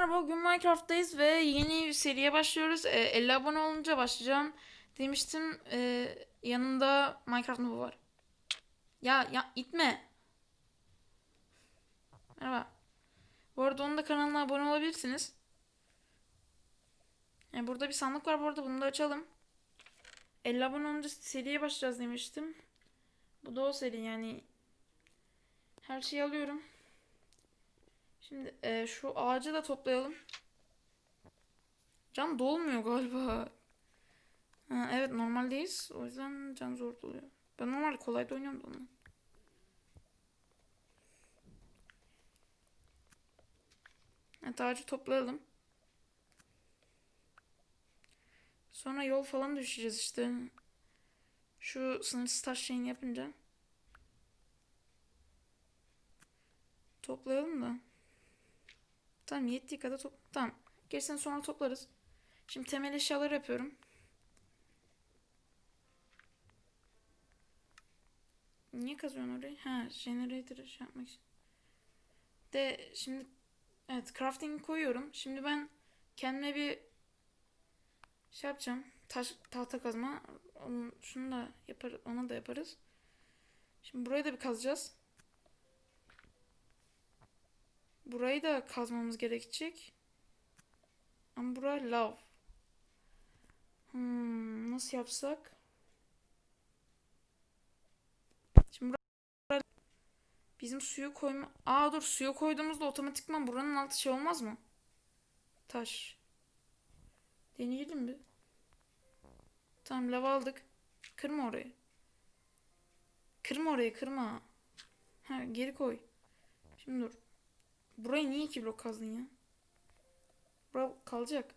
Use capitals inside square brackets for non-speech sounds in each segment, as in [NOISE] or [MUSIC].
merhaba. Bugün Minecraft'tayız ve yeni bir seriye başlıyoruz. E, 50 abone olunca başlayacağım demiştim. E, yanımda Minecraft Noob var. Ya ya itme. Merhaba. Bu arada onun da kanalına abone olabilirsiniz. E, burada bir sandık var bu arada bunu da açalım. 50 abone olunca seriye başlayacağız demiştim. Bu da o seri yani. Her şeyi alıyorum. Şimdi e, şu ağacı da toplayalım. Can dolmuyor galiba. Ha, evet normaldeyiz. O yüzden can zor doluyor. Ben normal kolayda oynuyorum da onu. Evet ağacı toplayalım. Sonra yol falan düşeceğiz işte. Şu sınırsız taş şeyini yapınca. Toplayalım da. Tamam yettiği kadar top... Tamam. Gerisini sonra toplarız. Şimdi temel eşyaları yapıyorum. Niye kazıyorsun orayı? Ha, generator'ı şey yapmak için. De şimdi evet crafting koyuyorum. Şimdi ben kendime bir şey yapacağım. Taş tahta kazma. Onun, şunu da yapar, ona da yaparız. Şimdi burayı da bir kazacağız. Burayı da kazmamız gerekecek. Ama bura lav. Hmm, nasıl yapsak? Şimdi bura bizim suyu koyma... Aa dur suyu koyduğumuzda otomatikman buranın altı şey olmaz mı? Taş. Deneyelim bir. Tamam lav aldık. Kırma orayı. Kırma orayı kırma. Ha geri koy. Şimdi dur. Burayı niye iki blok kazdın ya? Bura kalacak.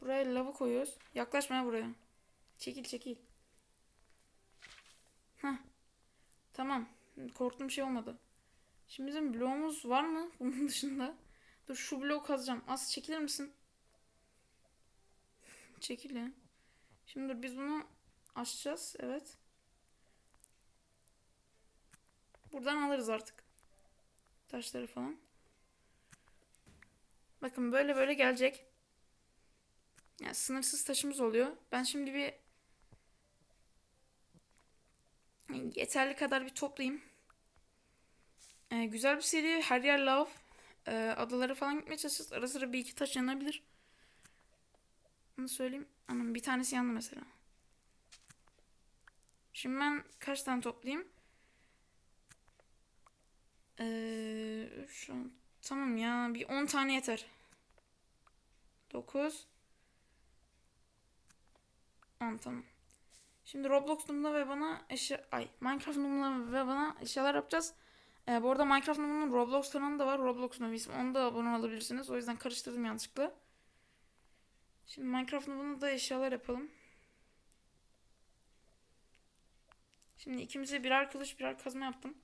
Buraya lavı koyuyoruz. Yaklaşma ya buraya. Çekil çekil. Heh. Tamam. Korktuğum şey olmadı. Şimdi bizim bloğumuz var mı [LAUGHS] bunun dışında? Dur şu bloğu kazacağım. Az çekilir misin? [LAUGHS] Çekil ya. Şimdi dur biz bunu açacağız. Evet. Buradan alırız artık taşları falan. Bakın böyle böyle gelecek. Yani sınırsız taşımız oluyor. Ben şimdi bir yeterli kadar bir toplayayım. Ee, güzel bir seri. Her yer lav. Ee, adalara falan gitmeye çalışacağız. Ara sıra bir iki taş yanabilir. Onu söyleyeyim. Anam bir tanesi yandı mesela. Şimdi ben kaç tane toplayayım? Ee, şu an tamam ya bir 10 tane yeter. 9 10 tamam. Şimdi Roblox numuna ve bana eşya ay Minecraft numuna ve bana eşyalar yapacağız. Ee, bu arada Minecraft numunun Roblox kanalı da var. Roblox numunu ismi. Onu da abone olabilirsiniz. O yüzden karıştırdım yanlışlıkla. Şimdi Minecraft numuna da eşyalar yapalım. Şimdi ikimize birer kılıç birer kazma yaptım.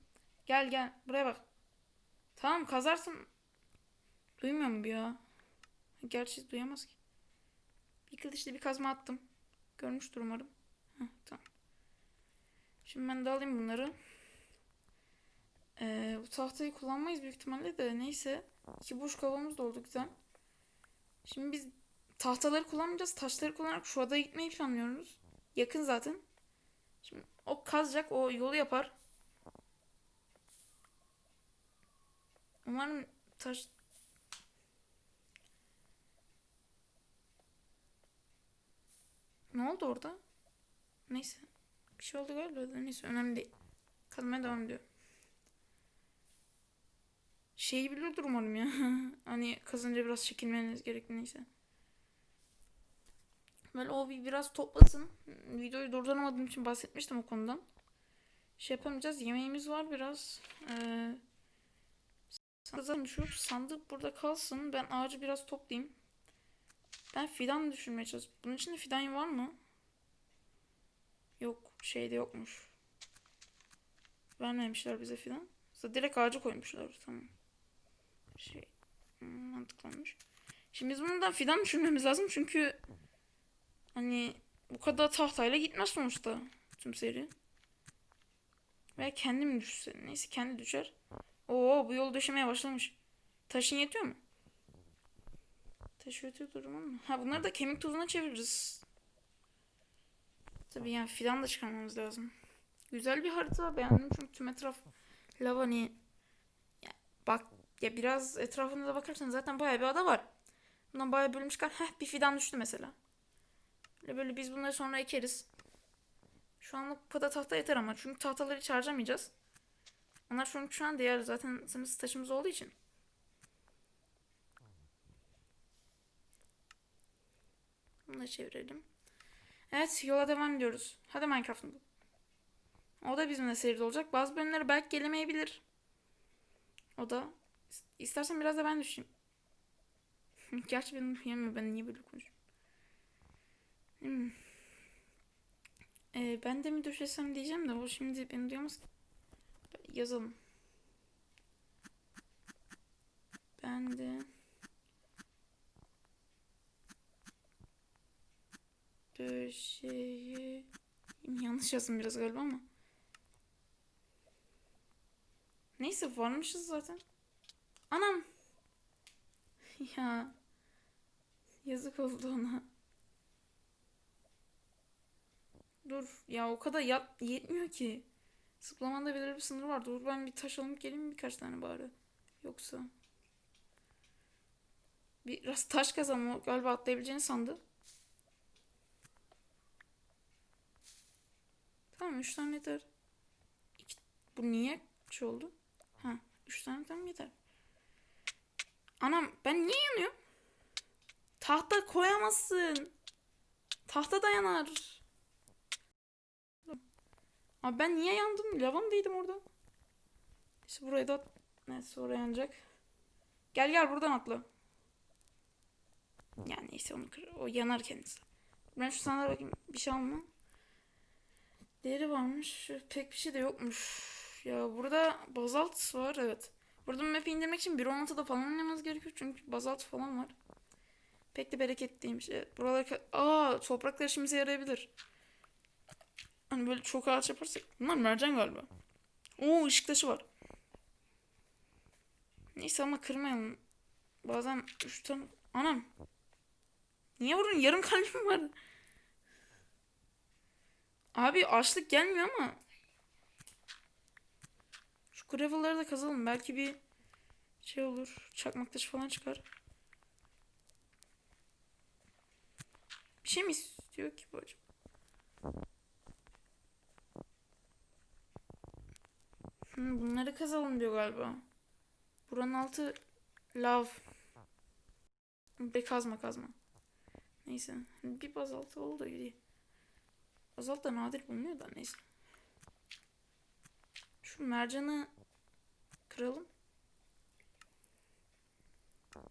Gel gel buraya bak. Tamam kazarsın. Duymuyor mu bir ya? Gerçi duyamaz ki. Bir kılıçla bir kazma attım. Görmüştür umarım. Heh, tamam. Şimdi ben de alayım bunları. Ee, bu tahtayı kullanmayız büyük ihtimalle de neyse. İki boş kavamız da oldu güzel. Şimdi biz tahtaları kullanmayacağız. Taşları kullanarak şu adaya gitmeyi planlıyoruz. Yakın zaten. Şimdi o kazacak, o yolu yapar. Umarım taş... Ne oldu orada? Neyse. Bir şey oldu galiba neyse önemli değil. Kazmaya devam ediyor. Şeyi biliyordur umarım ya. [LAUGHS] hani kazınca biraz çekilmeniz gerekli neyse. Böyle o bir biraz toplasın. Videoyu durduramadığım için bahsetmiştim o konudan. Şey yapamayacağız. Yemeğimiz var biraz. Ee, Kızım şu sandık burada kalsın. Ben ağacı biraz toplayayım. Ben fidan düşünmeye çalışıyorum. Bunun içinde fidan var mı? Yok. Şeyde yokmuş. Vermemişler bize fidan. Zaten direkt ağacı koymuşlar. Tamam. Şey. Hmm, mantıklanmış. Şimdi biz bundan fidan düşünmemiz lazım. Çünkü hani bu kadar tahtayla gitmez sonuçta tüm seri. Veya kendi mi düşse? Neyse kendi düşer. Oo bu yol döşemeye başlamış. Taşın yetiyor mu? Keşfetiyor durumu mu? Ha bunları da kemik tozuna çeviririz. Tabii yani fidan da çıkarmamız lazım. Güzel bir harita beğendim çünkü tüm etraf lava hani ya bak ya biraz etrafına da bakarsan zaten bayağı bir ada var. Bundan bayağı bölüm çıkar. Heh bir fidan düştü mesela. Böyle böyle biz bunları sonra ekeriz. Şu anlık bu tahta yeter ama çünkü tahtaları hiç. Onlar çünkü şu an değerli zaten sınırsız taşımız olduğu için. Bunu da çevirelim. Evet yola devam ediyoruz. Hadi Minecraft'ın. O da bizimle seride olacak. Bazı bölümlere belki gelemeyebilir. O da. İstersen biraz da ben düşeyim. [LAUGHS] Gerçi benim yemiyor. Ben niye böyle konuşuyorum? Hmm. Ee, ben de mi düşesem diyeceğim de o şimdi beni duyamaz. Yazalım. Ben de döşeyi yanlış yazdım biraz galiba ama. Neyse varmışız zaten. Anam. [LAUGHS] Ya. Yazık oldu ona. Dur ya o kadar yat yetmiyor ki. Zıplamanda belirli bir sınır var. Dur ben bir taş alıp geleyim birkaç tane bari. Yoksa. Biraz taş kazanma galiba atlayabileceğini sandı. Tamam 3 tane yeter. İki... Bu niye şey oldu? Ha 3 tane tamam yeter. Anam ben niye yanıyorum? Tahta koyamazsın. Tahta dayanar. Abi ben niye yandım? Lava mı değdim orada? İşte buraya da neyse oraya yanacak. Gel gel buradan atla. Yani neyse onu kır. O yanar kendisi. Ben şu sana bakayım. Bir şey alma. Değeri varmış. Pek bir şey de yokmuş. Ya burada bazalt var evet. Burada map'i indirmek için 1.16'da falan oynamamız gerekiyor. Çünkü bazalt falan var. Pek de bereketliymiş. Evet, buralar... Aa topraklar işimize yarayabilir. Hani böyle çok ağaç yaparsak. Bunlar mercan galiba. Oo ışık taşı var. Neyse ama kırmayalım. Bazen üç tane... Anam. Niye vurun? Yarım kalbim var. Abi açlık gelmiyor ama. Şu gravel'ları da kazalım. Belki bir şey olur. Çakmak taşı falan çıkar. Bir şey mi istiyor ki bu acaba? Hmm, bunları kazalım diyor galiba. Buranın altı lav. Be kazma kazma. Neyse. Bir bazaltı oldu iyi. Bazalt da nadir bulunuyor da neyse. Şu mercanı kıralım.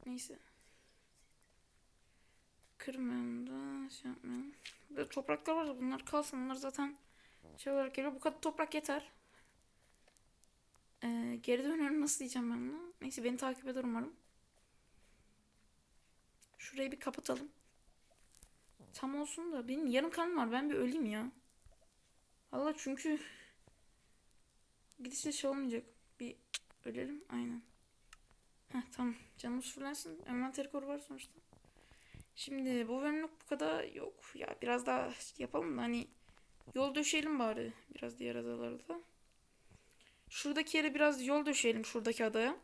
Neyse. Kırmayalım da şey yapmayalım. Burada topraklar var da bunlar kalsın. Bunlar zaten şey olarak geliyor. Bu kadar toprak yeter. Ee, geri dönüyorum nasıl diyeceğim ben bunu? Neyse beni takip eder umarım. Şurayı bir kapatalım. Tam olsun da benim yarım kanım var. Ben bir öleyim ya. Allah çünkü [LAUGHS] gidişte şey olmayacak. Bir ölelim. Aynen. Heh tamam. Canımız fullensin. Envanteri koru var sonuçta. Şimdi bu bölümlük bu kadar yok. Ya biraz daha yapalım da hani yol döşeyelim bari. Biraz diğer adalarda. Şuradaki yere biraz yol döşeyelim şuradaki adaya.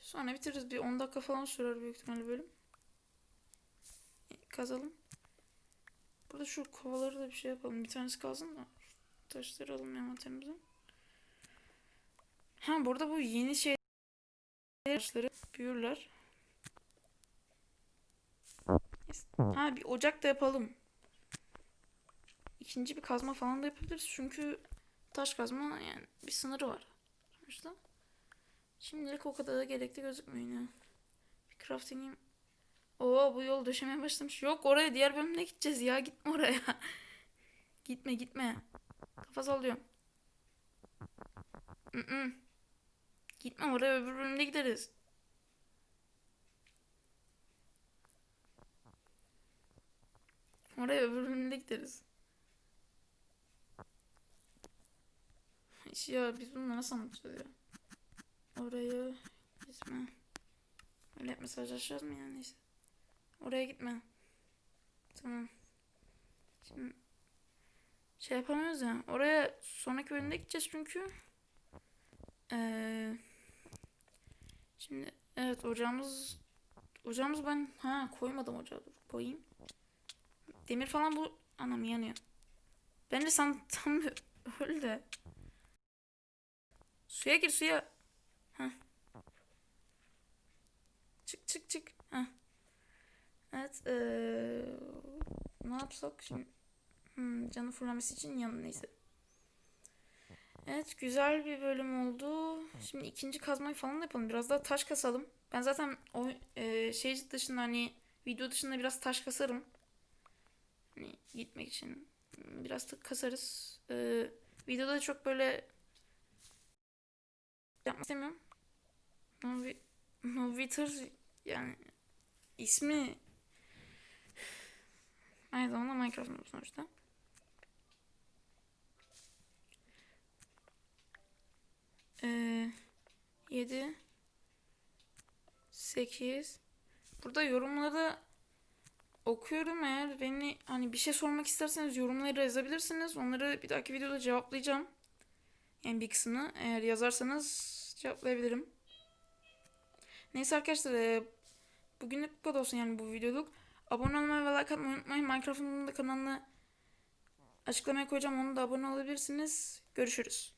Sonra bitiririz. Bir 10 dakika falan sürer büyük ihtimalle bölüm. Kazalım. Burada şu kovaları da bir şey yapalım. Bir tanesi kalsın da. Taşları alalım envanterimize. Ha burada bu yeni şey taşları büyürler. Ha bir ocak da yapalım. İkinci bir kazma falan da yapabiliriz. Çünkü taş kazma yani bir sınırı var. Sonuçta. Şimdilik o kadar da gerekli gözükmüyor yine. Bir crafting'im. Oo bu yol döşemeye başlamış. Yok oraya diğer bölümde gideceğiz ya. Gitme oraya. [LAUGHS] gitme gitme. Kafa sallıyorum. Mm. Gitme oraya öbür bölümde gideriz. Oraya öbür bölümde gideriz. Ya biz bunu nasıl anlatacağız ya? Oraya gitme. Öyle mesajlaşacağız mı ya neyse. Oraya gitme. Tamam. Şimdi şey yapamıyoruz ya. Oraya sonraki bölümde gideceğiz çünkü. Ee, şimdi evet ocağımız ocağımız ben ha koymadım ocağı dur koyayım. Demir falan bu anam yanıyor. Bence sen tam [LAUGHS] öl de. Suya gir suya. Heh. Çık çık çık. Heh. Evet. Ee, ne yapsak şimdi? Hmm, canı fırlaması için yan neyse. Evet güzel bir bölüm oldu. Şimdi ikinci kazmayı falan da yapalım. Biraz daha taş kasalım. Ben zaten o e, şey dışında hani video dışında biraz taş kasarım. Hani gitmek için biraz da kasarız. Ee, videoda çok böyle yapmak istemiyorum. Novi, Noviter yani ismi aynı zamanda Minecraft'ın sonuçta. Ee, 7 8 Burada yorumları okuyorum eğer beni hani bir şey sormak isterseniz yorumlara yazabilirsiniz. Onları bir dahaki videoda cevaplayacağım. Yani bir kısmını eğer yazarsanız cevaplayabilirim. Neyse arkadaşlar e, bugünlük bu kadar olsun yani bu videoluk. Abone olmayı ve like atmayı unutmayın. Minecraft'ın da kanalını açıklamaya koyacağım. Onu da abone olabilirsiniz. Görüşürüz.